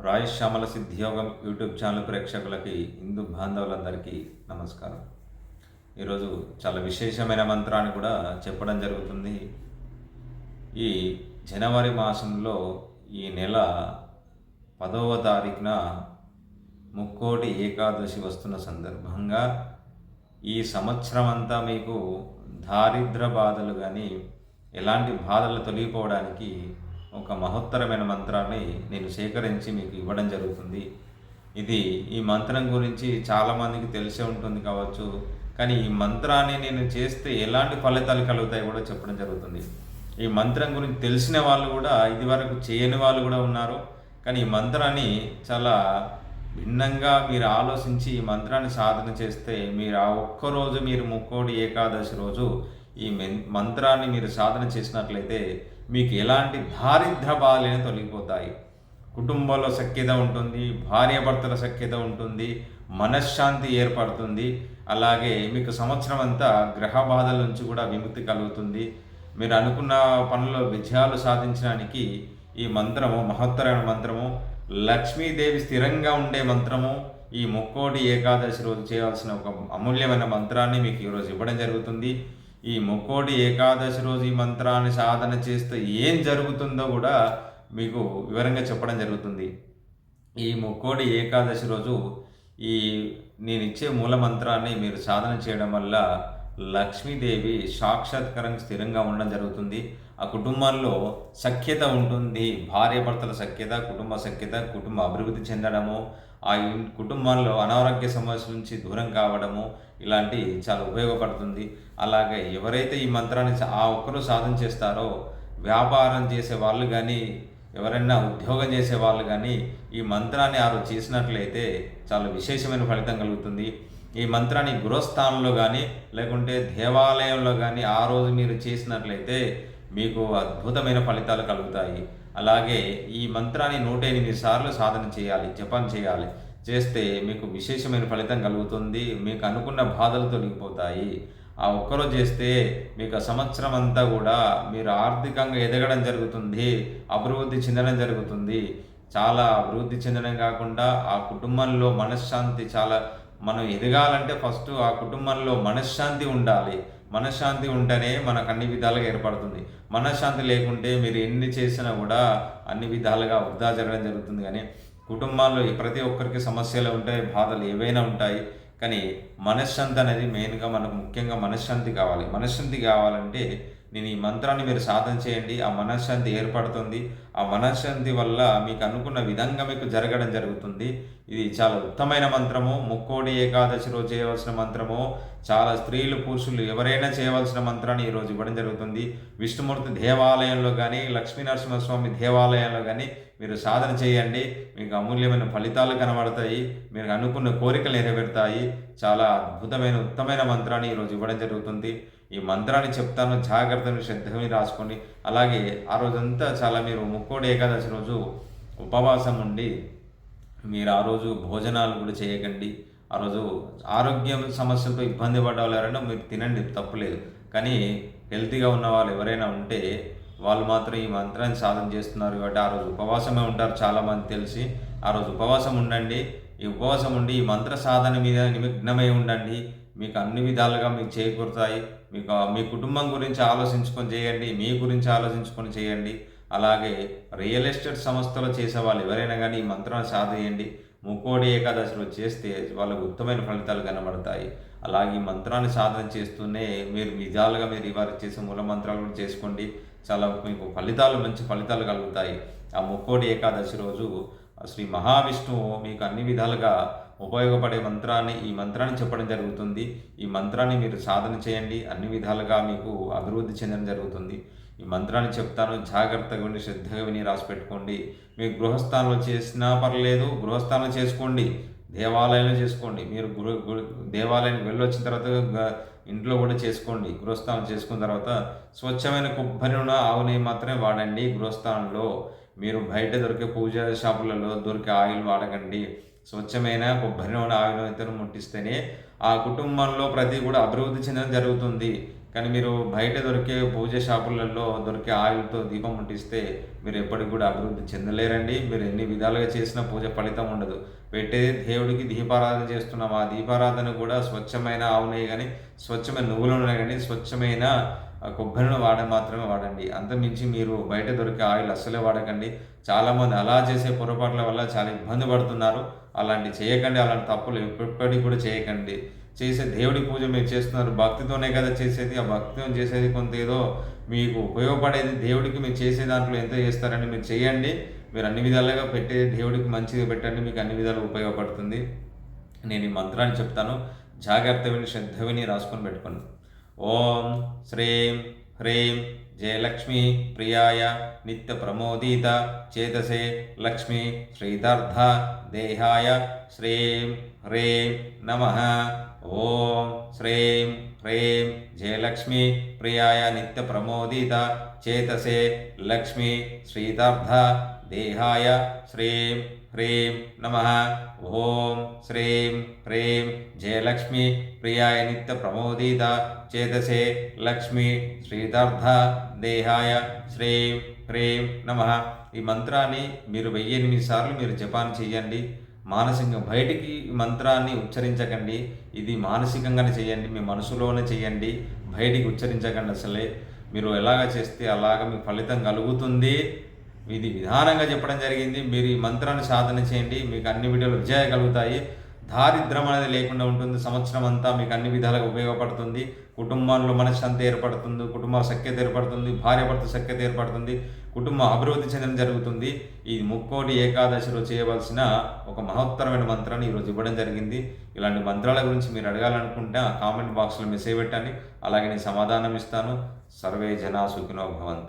Roy Shyamala Siddhiyogam YouTube channel ప్రేక్షకులకి హిందూ బాంధవులందరికీ నమస్కారం. ఈరోజు చాలా విశేషమైన మంత్రాన్ని కూడా చెప్పడం జరుగుతుంది. ఈ జనవరి మాసంలో ఈ నెల పదవ తారీఖున ముక్కోటి ఏకాదశి వస్తున్న సందర్భంగా ఈ సంవత్సరం అంతా మీకు దారిద్ర బాధలు కానీ ఎలాంటి బాధలు తొలగిపోవడానికి ఒక మహోత్తరమైన మంత్రాన్ని నేను సేకరించి మీకు ఇవ్వడం జరుగుతుంది. ఇది ఈ మంత్రం గురించి చాలామందికి తెలిసే ఉంటుంది కావచ్చు కానీ ఈ మంత్రాన్ని నేను చేస్తే ఎలాంటి ఫలితాలు కలుగుతాయి కూడా చెప్పడం జరుగుతుంది. ఈ మంత్రం గురించి తెలిసిన వాళ్ళు కూడా ఇది వరకు చేయని వాళ్ళు కూడా ఉన్నారు. కానీ ఈ మంత్రాన్ని చాలా భిన్నంగా మీరు ఆలోచించి ఈ మంత్రాన్ని సాధన చేస్తే మీరు ఆ ఒక్కరోజు మీరు ముక్కోడి ఏకాదశి రోజు ఈ మంత్రాన్ని మీరు సాధన చేసినట్లయితే మీకు ఎలాంటి దారిద్ర బాధలైనా తొలగిపోతాయి. కుటుంబంలో సఖ్యత ఉంటుంది భార్యాభర్తల సఖ్యత ఉంటుంది మనశ్శాంతి ఏర్పడుతుంది. అలాగే మీకు సంవత్సరం అంతా గ్రహ బాధల నుంచి కూడా విముక్తి కలుగుతుంది. మీరు అనుకున్న పనుల్లో విజయాలు సాధించడానికి ఈ మంత్రము మహత్తరమైన మంత్రము లక్ష్మీదేవి స్థిరంగా ఉండే మంత్రము ఈ ముక్కోటి ఏకాదశి రోజు చేయాల్సిన ఒక అమూల్యమైన మంత్రాన్ని మీకు ఈరోజు ఇవ్వడం జరుగుతుంది. ఈ ముక్కోటి ఏకాదశి రోజు ఈ మంత్రాన్ని సాధన చేస్తే ఏం జరుగుతుందో కూడా మీకు వివరంగా చెప్పడం జరుగుతుంది. ఈ ముక్కోటి ఏకాదశి రోజు ఈ నేను ఇచ్చే మూల మంత్రాన్ని మీరు సాధన చేయడం వల్ల లక్ష్మీదేవి సాక్షాత్కరం స్థిరంగా ఉండడం జరుగుతుంది. ఆ కుటుంబంలో సఖ్యత ఉంటుంది. భార్యాభర్తల సఖ్యత కుటుంబ సఖ్యత కుటుంబ అభివృద్ధి చెందడము ఆ కుటుంబంలో అనారోగ్య సమస్యల నుంచి దూరం కావడము ఇలాంటి చాలా ఉపయోగపడుతుంది. అలాగే ఎవరైతే ఈ మంత్రాన్ని ఆ ఒక్కరు సాధన చేస్తారో వ్యాపారం చేసే వాళ్ళు కానీ ఎవరైనా ఉద్యోగం చేసే వాళ్ళు కానీ ఈ మంత్రాన్ని ఆరు చేసినట్లయితే చాలా విశేషమైన ఫలితం కలుగుతుంది. ఈ మంత్రాన్ని గృహస్థానంలో కానీ లేకుంటే దేవాలయంలో కానీ ఆ రోజు మీరు చేసినట్లయితే మీకు అద్భుతమైన ఫలితాలు కలుగుతాయి. అలాగే ఈ మంత్రాన్ని నూట ఎనిమిది సార్లు సాధన చేయాలి జపం చేయాలి. చేస్తే మీకు విశేషమైన ఫలితం కలుగుతుంది మీకు అనుకున్న బాధలు తొలగిపోతాయి. ఆ ఒక్కరోజు చేస్తే మీకు ఆ సంవత్సరం అంతా కూడా మీరు ఆర్థికంగా ఎదగడం జరుగుతుంది అభివృద్ధి చెందడం జరుగుతుంది. చాలా అభివృద్ధి చెందడం కాకుండా ఆ కుటుంబంలో మనశ్శాంతి చాలా మనం ఎదగాలంటే ఫస్ట్ ఆ కుటుంబంలో మనశ్శాంతి ఉండాలి. మనశ్శాంతి ఉంటేనే మనకు అన్ని విధాలుగా ఏర్పడుతుంది. మనశ్శాంతి లేకుంటే మీరు ఎన్ని చేసినా కూడా అన్ని విధాలుగా వృధా జరగడం జరుగుతుంది. కానీ కుటుంబాల్లో ప్రతి ఒక్కరికి సమస్యలు ఉంటాయి బాధలు ఏవైనా ఉంటాయి. కానీ మనశ్శాంతి అనేది మెయిన్గా మనకు ముఖ్యంగా మనశ్శాంతి కావాలి. మనశ్శాంతి కావాలంటే నేను ఈ మంత్రాన్ని మీరు సాధన చేయండి. ఆ మనశ్శాంతి ఏర్పడుతుంది. ఆ మనశ్శాంతి వల్ల మీకు అనుకున్న విధంగా మీకు జరగడం జరుగుతుంది. ఇది చాలా ఉత్తమైన మంత్రము. ముక్కోడి ఏకాదశి రోజు చేయవలసిన మంత్రము. చాలా స్త్రీలు పురుషులు ఎవరైనా చేయవలసిన మంత్రాన్ని ఈరోజు ఇవ్వడం జరుగుతుంది. విష్ణుమూర్తి దేవాలయంలో కానీ లక్ష్మీ నరసింహస్వామి దేవాలయంలో కానీ మీరు సాధన చేయండి. మీకు అమూల్యమైన ఫలితాలు కనబడతాయి. మీరు అనుకున్న కోరికలు నెరవేరుతాయి. చాలా అద్భుతమైన ఉత్తమైన మంత్రాన్ని ఈరోజు ఇవ్వడం జరుగుతుంది. ఈ మంత్రాన్ని చెప్తాను జాగ్రత్తగా శ్రద్ధగా రాసుకోండి. అలాగే ఆ రోజంతా చాలా మీరు ముక్కోడి ఏకాదశి రోజు ఉపవాసం ఉండి మీరు ఆ రోజు భోజనాలు కూడా చేయకండి. ఆ రోజు ఆరోగ్యం సమస్యలతో ఇబ్బంది పడ్డవాళ్ళారైనా మీరు తినండి తప్పులేదు. కానీ హెల్తీగా ఉన్న వాళ్ళు ఎవరైనా ఉంటే వాళ్ళు మాత్రం ఈ మంత్రాన్ని సాధన చేస్తున్నారు కాబట్టి ఆ రోజు ఉపవాసమే ఉంటారు చాలామంది తెలిసి. ఆ రోజు ఉపవాసం ఉండండి. ఈ ఉపవాసం ఉండి ఈ మంత్ర సాధన మీద నిమగ్నమై ఉండండి. మీకు అన్ని విధాలుగా మీకు చేకూరుతాయి. మీకు మీ కుటుంబం గురించి ఆలోచించుకొని చేయండి మీ గురించి ఆలోచించుకొని చేయండి. అలాగే రియల్ ఎస్టేట్ సంస్థలో చేసే వాళ్ళు ఎవరైనా కానీ ఈ మంత్రాన్ని సాధేయండి ముక్కోడి ఏకాదశిలో చేస్తే వాళ్ళకు ఉత్తమైన ఫలితాలు కనబడతాయి. అలాగే ఈ మంత్రాన్ని సాధన చేస్తూనే మీరు విధాలుగా మీరు ఇవాళ చేసే మూల మంత్రాలు కూడా చేసుకోండి. చాలా మీకు ఫలితాలు మంచి ఫలితాలు కలుగుతాయి. ఆ ముక్కోడి ఏకాదశి రోజు శ్రీ మహావిష్ణువు మీకు అన్ని విధాలుగా ఉపయోగపడే మంత్రాన్ని ఈ మంత్రాన్ని చెప్పడం జరుగుతుంది. ఈ మంత్రాన్ని మీరు సాధన చేయండి. అన్ని విధాలుగా మీకు అభివృద్ధి చెందడం జరుగుతుంది. ఈ మంత్రాన్ని చెప్తాను. జాగ్రత్తగా విని శ్రద్ధగా విని రాసి పెట్టుకోండి. మీరు గృహస్థానంలో చేసినా పర్లేదు. గృహస్థానం చేసుకోండి. దేవాలయంలో చేసుకోండి. మీరు గృహ దేవాలయానికి వెళ్ళొచ్చిన తర్వాత ఇంట్లో కూడా చేసుకోండి. గృహస్థానం చేసుకున్న తర్వాత స్వచ్ఛమైన కొబ్బరి నూనె ఆవు నెయ్యి మాత్రమే వాడండి గృహస్థానంలో. మీరు బయట దొరికే పూజ షాపులలో దొరికే ఆయిల్ వాడకండి. స్వచ్ఛమైన కొబ్బరి నూనె ఆయిల్ ఇతను ముట్టిస్తేనే ఆ కుటుంబంలో ప్రతి కూడా అభివృద్ధి చెందడం జరుగుతుంది. కానీ మీరు బయట దొరికే పూజ షాపులలో దొరికే ఆయిల్తో దీపం ముట్టిస్తే మీరు ఎప్పటికి కూడా అభివృద్ధి చెందలేరండి. మీరు ఎన్ని విధాలుగా చేసినా పూజ ఫలితం ఉండదు. పెట్టేది దేవుడికి దీపారాధన చేస్తున్నాం. ఆ దీపారాధన కూడా స్వచ్ఛమైన ఆవు నెయ్యి కానీ స్వచ్ఛమైన నువ్వులు ఉన్నాయి కానీ స్వచ్ఛమైన కొబ్బరిని వాడ మాత్రమే వాడండి. అంతమించి మీరు బయట దొరికే ఆయిల్ అస్సలే వాడకండి. చాలామంది అలా చేసే పొరపాట్ల వల్ల చాలా ఇబ్బంది పడుతున్నారు. అలాంటి చేయకండి. అలాంటి తప్పులు ఎప్పటికీ కూడా చేయకండి. చేసే దేవుడి పూజ మీరు చేస్తున్నారు. భక్తితోనే కదా చేసేది. ఆ భక్తితో చేసేది కొంత ఏదో మీకు ఉపయోగపడేది దేవుడికి మీరు చేసే దాంట్లో ఎంత చేస్తారని మీరు చేయండి. మీరు అన్ని విధాలుగా పెట్టే దేవుడికి మంచిగా పెట్టండి. మీకు అన్ని విధాలుగా ఉపయోగపడుతుంది. నేను ఈ మంత్రాన్ని చెప్తాను. జాగ్రత్త విని శ్రద్ధ విని రాసుకొని పెట్టుకోండి. ఓం శ్రీం హ్రీం జయలక్ష్మి ప్రియాయ నిత్య ప్రమోదిత చేతసే లక్ష్మి శ్రీదార్థ దేహాయ శ్రీం హ్రీం నమ. ఓం శ్రీం హ్రీం జయలక్ష్మి ప్రియాయ నిత్య ప్రమోదిత చేతసే లక్ష్మి శ్రీదార్థ దేహాయ శ్రీం హ్రీం నమ. ఓం శ్రీం హ్రీం జయలక్ష్మి ప్రియాయ నిత్య ప్రమోదిత చేతసే లక్ష్మి శ్రీదార్థ దేహాయ శ్రీం హ్రీం నమ. ఈ మంత్రాన్ని మీరు వెయ్యి ఎనిమిది సార్లు మీరు జపాన్ చేయండి మానసికంగా బయటికి మంత్రాన్ని ఉచ్చరించకండి. ఇది మానసికంగానే చేయండి మీ మనసులోనే చేయండి బయటికి ఉచ్చరించకండి అసలే. మీరు ఎలాగ చేస్తే అలాగ మీకు ఫలితం కలుగుతుంది. ఇది విధానంగా చెప్పడం జరిగింది. మీరు ఈ మంత్రాన్ని సాధన చేయండి. మీకు అన్ని వీడియోలు విజయ కలుగుతాయి. దారిద్రం అనేది లేకుండా ఉంటుంది. సంవత్సరం అంతా మీకు అన్ని విధాలుగా ఉపయోగపడుతుంది. కుటుంబంలో మనశ్శాంతి ఏర్పడుతుంది. కుటుంబ సఖ్యత ఏర్పడుతుంది. భార్య భర్త సఖ్యత ఏర్పడుతుంది. కుటుంబం అభివృద్ధి చెందడం జరుగుతుంది. ఈ ముక్కోటి ఏకాదశిలో చేయవలసిన ఒక మహత్తరమైన మంత్రాన్ని ఈరోజు ఇవ్వడం జరిగింది. ఇలాంటి మంత్రాల గురించి మీరు అడగాలనుకుంటే ఆ కామెంట్ బాక్స్లో మెసేజ్ పెట్టండి. అలాగే నేను సమాధానం ఇస్తాను. సర్వే జనా సుఖినో భవంతు.